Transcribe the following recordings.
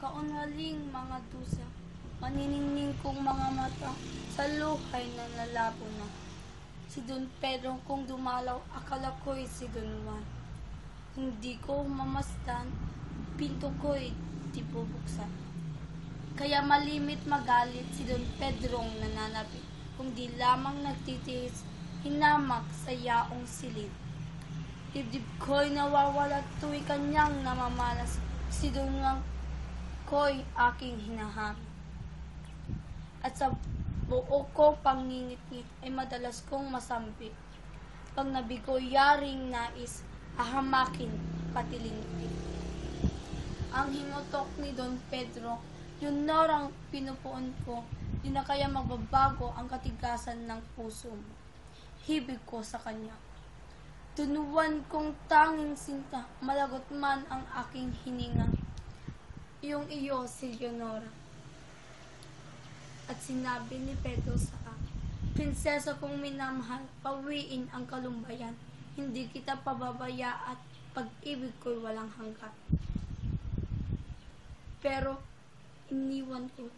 Kaunwaling mga dusa, maniningning kong mga mata, sa luhay na nalabo na. Si Don Pedro kung dumalaw, akala ko'y si Don. Hindi ko mamasdan, pinto ko'y di. Kaya malimit magalit si Don Pedrong nananapit, kung di lamang nagtitiis, hinamak sa yaong silid. Dibdib ko'y nawawala tuwi kanyang namamalas, si Don Juan ko'y aking hinahang. At sa buo ko pangingit-ngit ay madalas kong masampi. Pag nabigo yaring nais, ahamakin patilingtig. Ang himutok ni Don Pedro, yun norang pinupuon ko, di na kaya magbabago ang katigasan ng puso mo. Hibig ko sa kanya. Tunuan kong tanging sinta, malagot man ang aking hininga. Yung iyo, si Leonora. At sinabi ni Pedro sa akin, Prinsesa kong minamahal, pawiin ang kalumbayan. Hindi kita pababaya at pag-ibig ko'y walang hanggat. Pero, iniwan ko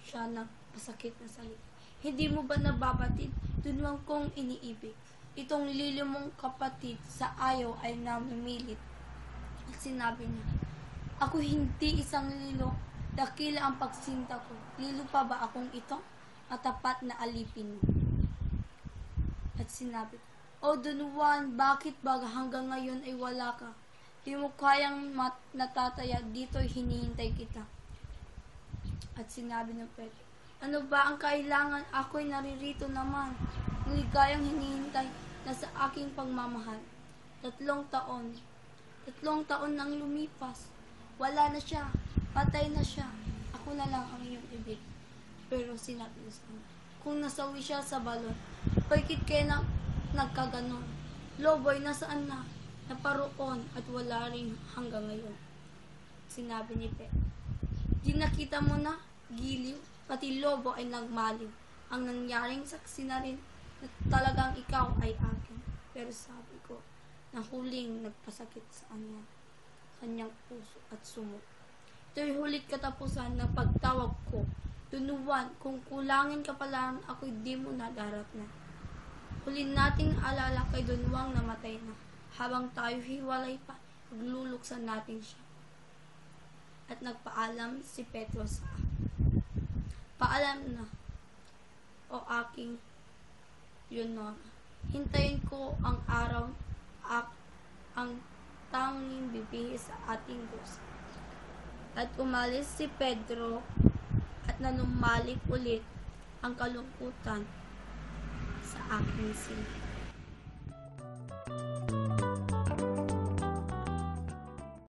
siya ng masakit na salita. Hindi mo ba nababatid? Dunwang kong iniibig. Itong lilo mong kapatid sa ayaw ay namimilit. At sinabi niya, ako hindi isang lilo. Dakila ang pagsinta ko. Lilo pa ba akong ito? Matapat na alipin mo. At sinabi ko, O Don Juan, bakit ba hanggang ngayon ay wala ka? Di mo kayang mat- natataya, dito'y hinihintay kita. At sinabi ng Pedro, ano ba ang kailangan? Ako'y naririto naman. Ang ligayang hinihintay na sa aking pagmamahal. Tatlong taon. Tatlong taon nang lumipas. Wala na siya. Patay na siya. Ako na lang ang iyong ibig. Pero sinabi niya sa kanya, kung nasawi siya sa balon, bakit kaya na nagkaganon? Loboy, nasaan na? Naparoon at wala rin hanggang ngayon. Sinabi ni Pe, di nakita mo na, giliw, pati lobo ay nagmaliw. Ang nangyaring saksi na rin na talagang ikaw ay akin. Pero sabi ko, na huling nagpasakit sa kanya, kanyang puso at sumok. Ito'y hulit katapusan ng pagtawag ko. Tunuan, kung kulangin ka pa lang, ako'y di mo nadarat na. Huli nating alala kay Dunwang namatay na. Habang tayo hiwalay pa, nagluluksan natin siya. At nagpaalam si Petro sa akin. Paalam na, o aking Leonora. Hintayin ko ang araw tanging bibihis sa ating Diyos. At umalis si Pedro at nanumalik ulit ang kalungkutan sa aking sila.